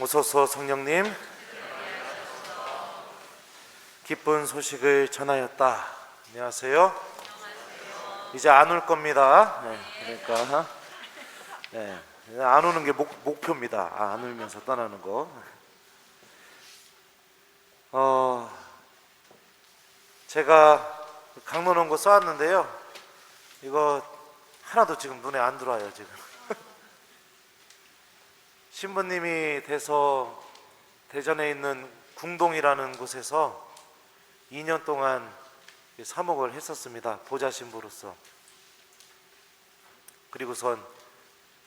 오소서 성령님 기쁜 소식을 전하였다. 안녕하세요. 이제 안올 겁니다. 네, 그러니까 네, 안 오는 게 목, 목표입니다. 아, 안 울면서 떠나는 거. 어, 제가 강론 온거 써왔는데요. 이거 하나도 지금 눈에 안 들어와요 지금. 신부님이 돼서 대전에 있는 궁동이라는 곳에서 2년 동안 사목을 했었습니다. 보좌 신부로서. 그리고선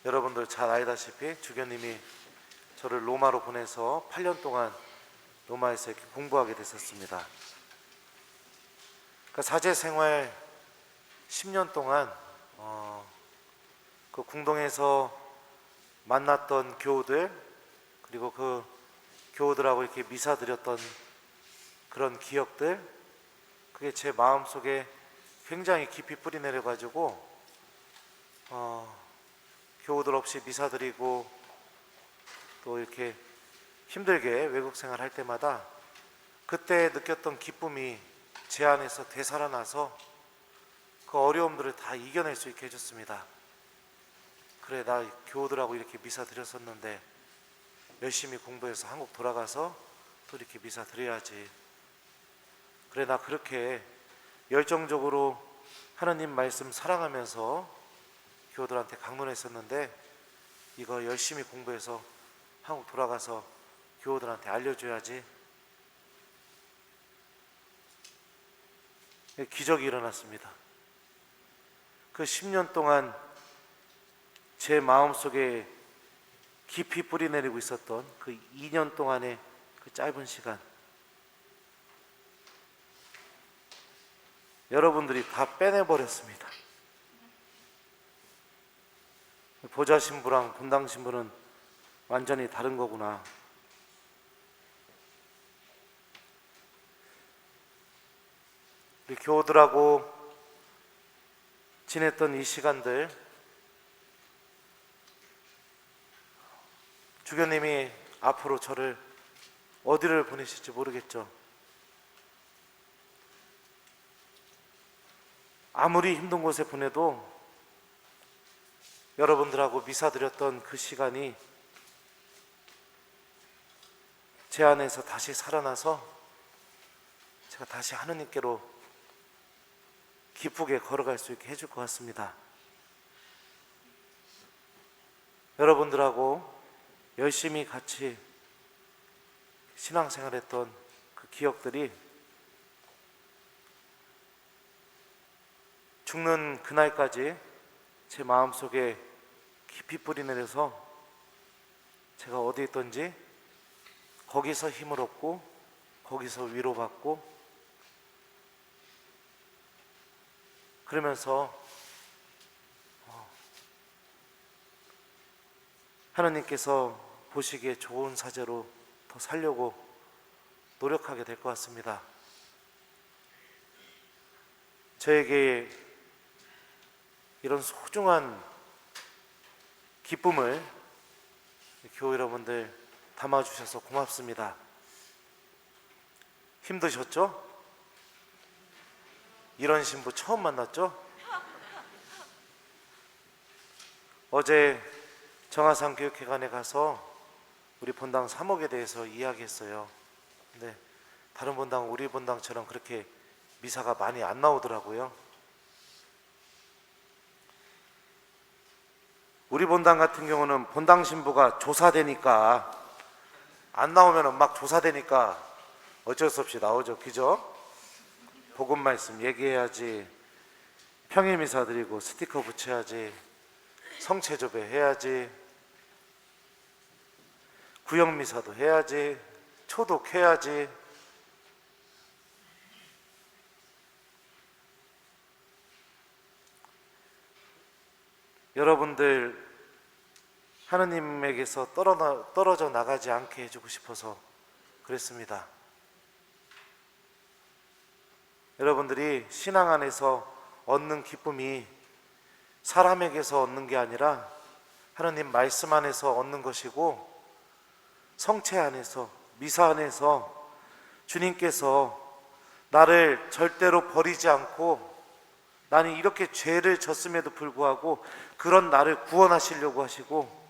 여러분들 잘 알다시피 주교님이 저를 로마로 보내서 8년 동안 로마에서 이렇게 공부하게 됐었습니다. 그러니까 사제 생활 10년 동안 어, 그 궁동에서 만났던 교우들 그리고 그 교우들하고 이렇게 미사 드렸던 그런 기억들 그게 제 마음 속에 굉장히 깊이 뿌리 내려 가지고 어, 교우들 없이 미사 드리고 또 이렇게 힘들게 외국 생활 할 때마다 그때 느꼈던 기쁨이 제 안에서 되살아나서 그 어려움들을 다 이겨낼 수 있게 해줬습니다. 그래 나 교우들하고 이렇게 미사 드렸었는데 열심히 공부해서 한국 돌아가서 또 이렇게 미사 드려야지. 그래 나 그렇게 열정적으로 하나님 말씀 사랑하면서 교우들한테 강론했었는데 이거 열심히 공부해서 한국 돌아가서 교우들한테 알려줘야지. 기적이 일어났습니다. 그 10년 동안 제 마음속에 깊이 뿌리 내리고 있었던 그 2년 동안의 그 짧은 시간 여러분들이 다 빼내버렸습니다. 보좌 신부랑 분당 신부는 완전히 다른 거구나. 우리 교우들하고 지냈던 이 시간들 주교님이 앞으로 저를 어디를 보내실지 모르겠죠. 아무리 힘든 곳에 보내도 여러분들하고 미사 드렸던 그 시간이 제 안에서 다시 살아나서 제가 다시 하느님께로 기쁘게 걸어갈 수 있게 해줄 것 같습니다. 여러분들하고 열심히 같이 신앙생활했던 그 기억들이 죽는 그날까지 제 마음속에 깊이 뿌리 내려서 제가 어디 있던지 거기서 힘을 얻고 거기서 위로받고 그러면서 하나님께서 보시기에 좋은 사제로 더 살려고 노력하게 될 것 같습니다. 저에게 이런 소중한 기쁨을 교회 여러분들 담아주셔서 고맙습니다. 힘드셨죠? 이런 신부 처음 만났죠? 어제 정하상 교육회관에 가서 우리 본당 3억에 대해서 이야기했어요. 근데 다른 본당 우리 본당처럼 그렇게 미사가 많이 안 나오더라고요. 우리 본당 같은 경우는 본당 신부가 조사되니까 안 나오면 막 조사되니까 어쩔 수 없이 나오죠. 그죠? 복음 말씀 얘기해야지. 평일 미사 드리고 스티커 붙여야지. 성체 조배 해야지. 구역 미사도 해야지. 초독해야지. 여러분들 하느님에게서 떨어져 나가지 않게 해주고 싶어서 그랬습니다. 여러분들이 신앙 안에서 얻는 기쁨이 사람에게서 얻는 게 아니라 하느님 말씀 안에서 얻는 것이고 성체 안에서 미사 안에서 주님께서 나를 절대로 버리지 않고 나는 이렇게 죄를 졌음에도 불구하고 그런 나를 구원하시려고 하시고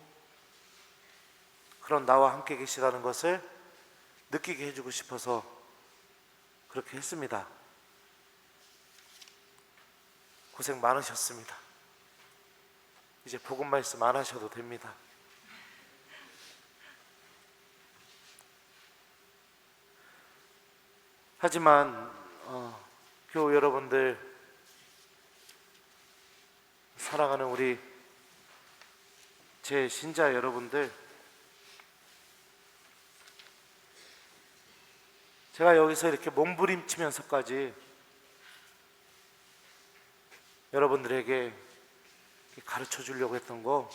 그런 나와 함께 계시다는 것을 느끼게 해주고 싶어서 그렇게 했습니다. 고생 많으셨습니다. 이제 복음 말씀 안 하셔도 됩니다. 하지만 어, 교우 여러분들 사랑하는 우리 제 신자 여러분들 제가 여기서 이렇게 몸부림치면서까지 여러분들에게 가르쳐 주려고 했던 거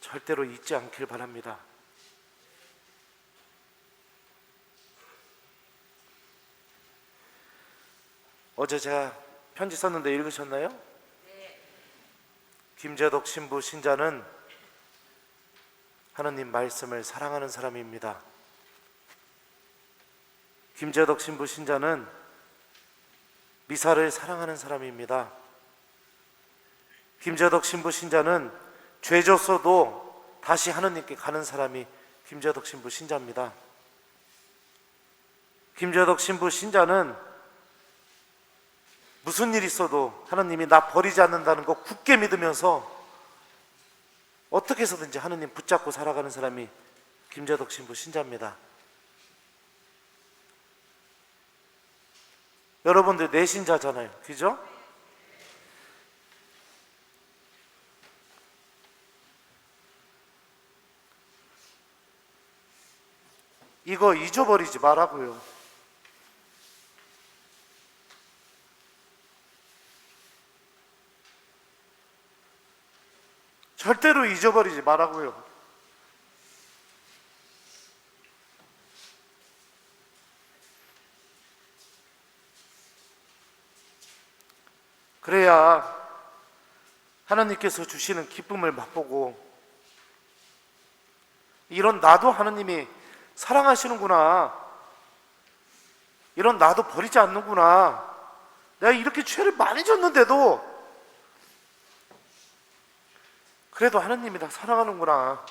절대로 잊지 않길 바랍니다. 어제 제가 편지 썼는데 읽으셨나요? 김재덕 신부 신자는 하느님 말씀을 사랑하는 사람입니다. 김재덕 신부 신자는 미사를 사랑하는 사람입니다. 김재덕 신부 신자는 죄 졌어도 다시 하느님께 가는 사람이 김재덕 신부 신자입니다. 김재덕 신부 신자는 무슨 일 있어도 하나님이 나 버리지 않는다는 거 굳게 믿으면서 어떻게 해서든지 하느님 붙잡고 살아가는 사람이 김재덕 신부 신자입니다. 여러분들 내신자잖아요. 그죠? 이거 잊어버리지 말라고요. 절대로 잊어버리지 말라고요. 그래야 하나님께서 주시는 기쁨을 맛보고 이런 나도 하나님이 사랑하시는구나. 이런 나도 버리지 않는구나. 내가 이렇게 죄를 많이 졌는데도 그래도 하나님이 나 사랑하는구나.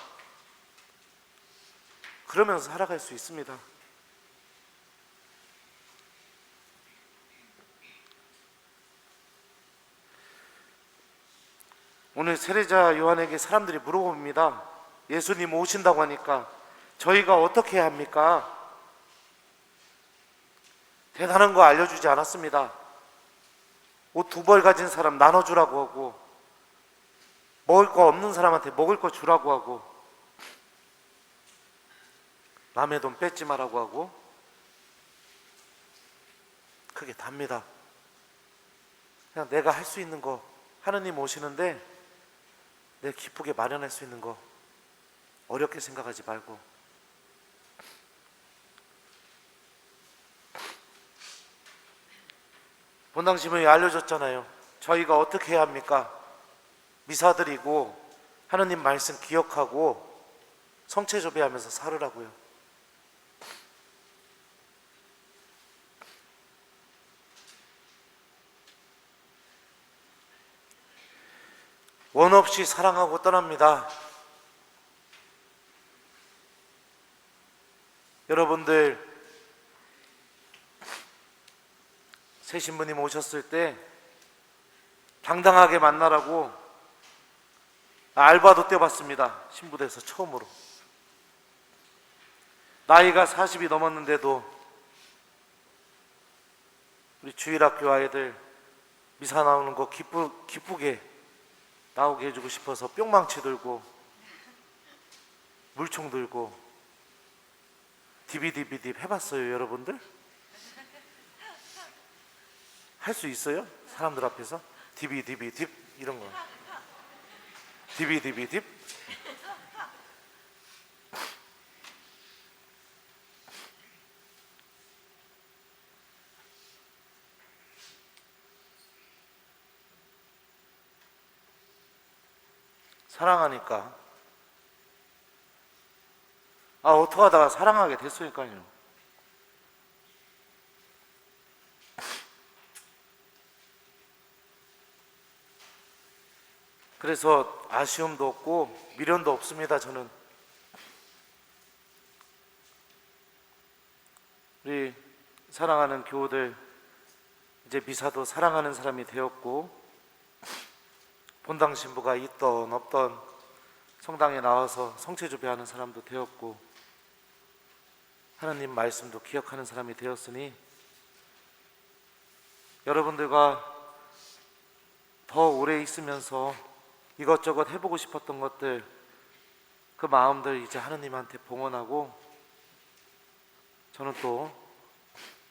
그러면서 살아갈 수 있습니다. 오늘 세례자 요한에게 사람들이 물어봅니다. 예수님 오신다고 하니까 저희가 어떻게 해야 합니까? 대단한 거 알려주지 않았습니다. 옷 두 벌 가진 사람 나눠주라고 하고 먹을 거 없는 사람한테 먹을 거 주라고 하고 남의 돈 뺏지 말라고 하고 그게 답니다. 그냥 내가 할 수 있는 거 하느님 오시는데 내 기쁘게 마련할 수 있는 거 어렵게 생각하지 말고 본당심이 알려줬잖아요. 저희가 어떻게 해야 합니까? 미사드리고 하느님 말씀 기억하고 성체 조배하면서 살으라고요. 원 없이 사랑하고 떠납니다. 여러분들 새 신부님 오셨을 때 당당하게 만나라고 알바도 떼봤습니다. 신부대에서 처음으로. 나이가 40이 넘었는데도 우리 주일학교 아이들 미사 나오는 거 기쁘, 기쁘게 나오게 해주고 싶어서 뿅망치 들고 물총 들고 디비디비디 해봤어요 여러분들? 할 수 있어요? 사람들 앞에서 디비디비 딥 이런 거 디비디비딥 사랑하니까 아 어떡하다가 사랑하게 됐으니까요. 그래서 아쉬움도 없고 미련도 없습니다. 저는 우리 사랑하는 교우들 이제 미사도 사랑하는 사람이 되었고 본당 신부가 있던 없던 성당에 나와서 성체주배하는 사람도 되었고 하나님 말씀도 기억하는 사람이 되었으니 여러분들과 더 오래 있으면서 이것저것 해보고 싶었던 것들 그 마음들 이제 하나님한테 봉헌하고 저는 또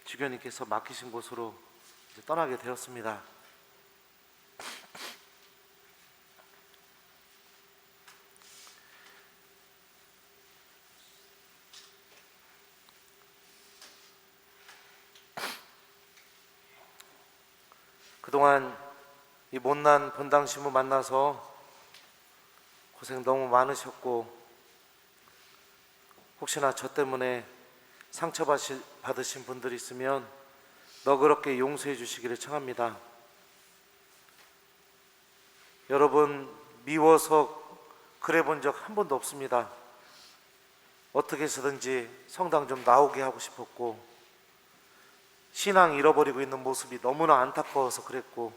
주교님께서 맡기신 곳으로 떠나게 되었습니다. 그동안 이 못난 본당 신부 만나서 고생 너무 많으셨고 혹시나 저 때문에 상처받으신 분들 있으면 너그럽게 용서해 주시기를 청합니다. 여러분 미워서 그래 본 적 한 번도 없습니다. 어떻게 해서든지 성당 좀 나오게 하고 싶었고 신앙 잃어버리고 있는 모습이 너무나 안타까워서 그랬고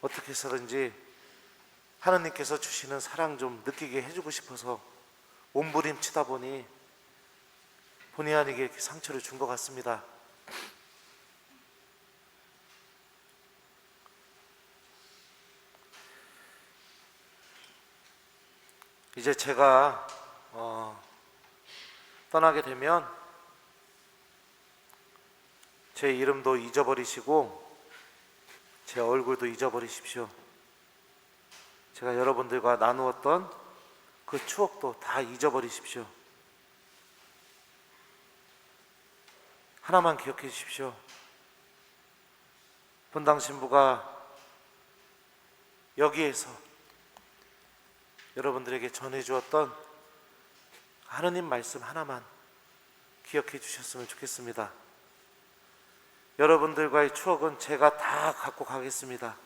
어떻게 해서든지 하나님께서 주시는 사랑 좀 느끼게 해주고 싶어서 몸부림치다 보니 본의 아니게 상처를 준 것 같습니다. 이제 제가 어, 떠나게 되면 제 이름도 잊어버리시고 제 얼굴도 잊어버리십시오. 제가 여러분들과 나누었던 그 추억도 다 잊어버리십시오. 하나만 기억해 주십시오. 본당 신부가 여기에서 여러분들에게 전해 주었던 하느님 말씀 하나만 기억해 주셨으면 좋겠습니다. 여러분들과의 추억은 제가 다 갖고 가겠습니다.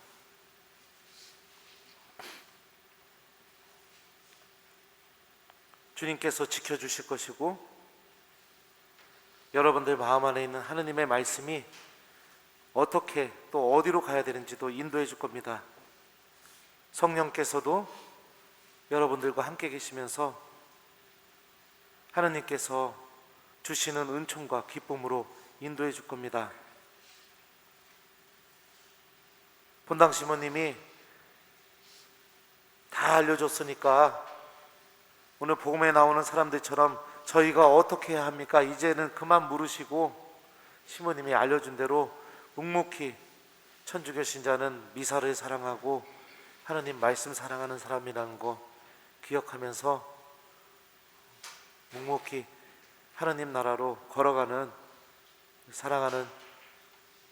주님께서 지켜주실 것이고 여러분들 마음 안에 있는 하느님의 말씀이 어떻게 또 어디로 가야 되는지도 인도해 줄 겁니다. 성령께서도 여러분들과 함께 계시면서 하느님께서 주시는 은총과 기쁨으로 인도해 줄 겁니다. 본당 시모님이 다 알려줬으니까 오늘 복음에 나오는 사람들처럼 저희가 어떻게 해야 합니까? 이제는 그만 물으시고 시모님이 알려준 대로 묵묵히 천주교 신자는 미사를 사랑하고 하나님 말씀 사랑하는 사람이라는 거 기억하면서 묵묵히 하나님 나라로 걸어가는 사랑하는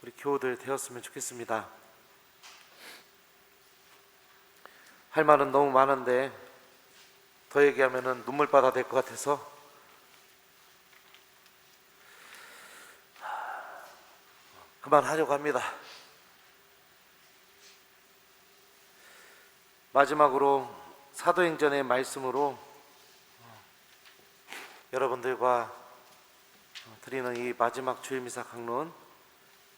우리 교우들 되었으면 좋겠습니다. 할 말은 너무 많은데 더 얘기하면은 눈물바다 될 것 같아서 그만하려고 합니다. 마지막으로 사도행전의 말씀으로 여러분들과 드리는 이 마지막 주일미사 강론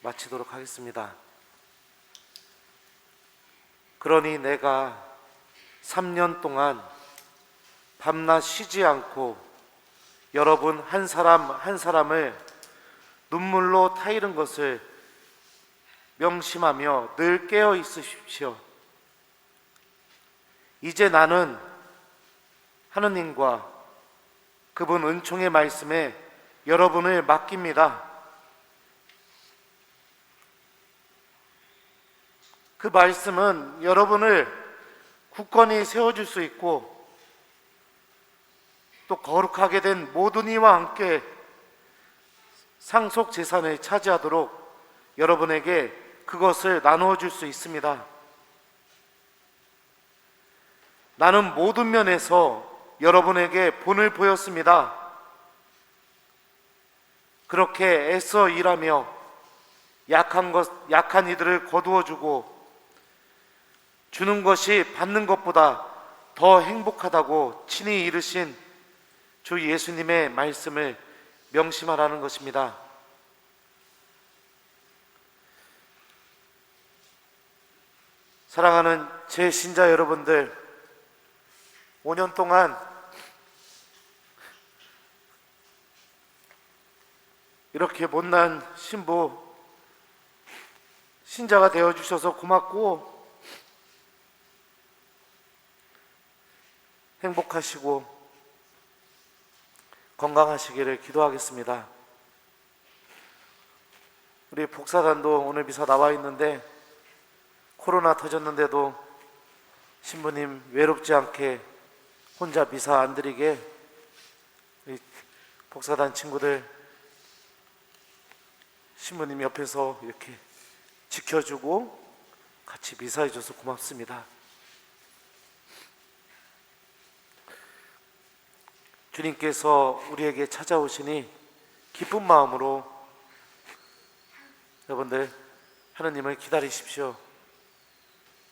마치도록 하겠습니다. 그러니 내가 3년 동안 밤낮 쉬지 않고 여러분 한 사람 한 사람을 눈물로 타이른 것을 명심하며 늘 깨어 있으십시오. 이제 나는 하느님과 그분 은총의 말씀에 여러분을 맡깁니다. 그 말씀은 여러분을 굳건히 세워줄 수 있고 또 거룩하게 된 모든 이와 함께 상속 재산을 차지하도록 여러분에게 그것을 나누어 줄 수 있습니다. 나는 모든 면에서 여러분에게 본을 보였습니다. 그렇게 애써 일하며 약한 것, 약한 이들을 거두어 주고 주는 것이 받는 것보다 더 행복하다고 친히 이르신 주 예수님의 말씀을 명심하라는 것입니다. 사랑하는 제 신자 여러분들, 5년 동안 이렇게 못난 신부 신자가 되어 주셔서 고맙고 행복하시고 건강하시기를 기도하겠습니다. 우리 복사단도 오늘 미사 나와 있는데 코로나 터졌는데도 신부님 외롭지 않게 혼자 미사 안 드리게 복사단 친구들 신부님 옆에서 이렇게 지켜주고 같이 미사해줘서 고맙습니다. 주님께서 우리에게 찾아오시니 기쁜 마음으로 여러분들 하느님을 기다리십시오.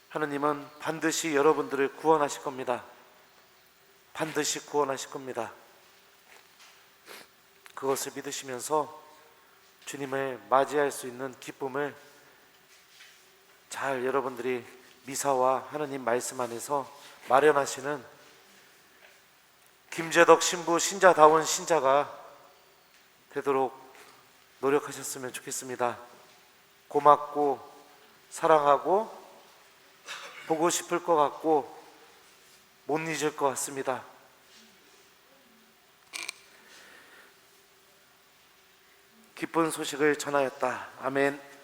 하느님은 반드시 여러분들을 구원하실 겁니다. 반드시 구원하실 겁니다. 그것을 믿으시면서 주님을 맞이할 수 있는 기쁨을 잘 여러분들이 미사와 하느님 말씀 안에서 마련하시는 김재덕 신부 신자다운 신자가 되도록 노력하셨으면 좋겠습니다. 고맙고 사랑하고 보고 싶을 것 같고 못 잊을 것 같습니다. 기쁜 소식을 전하였다. 아멘.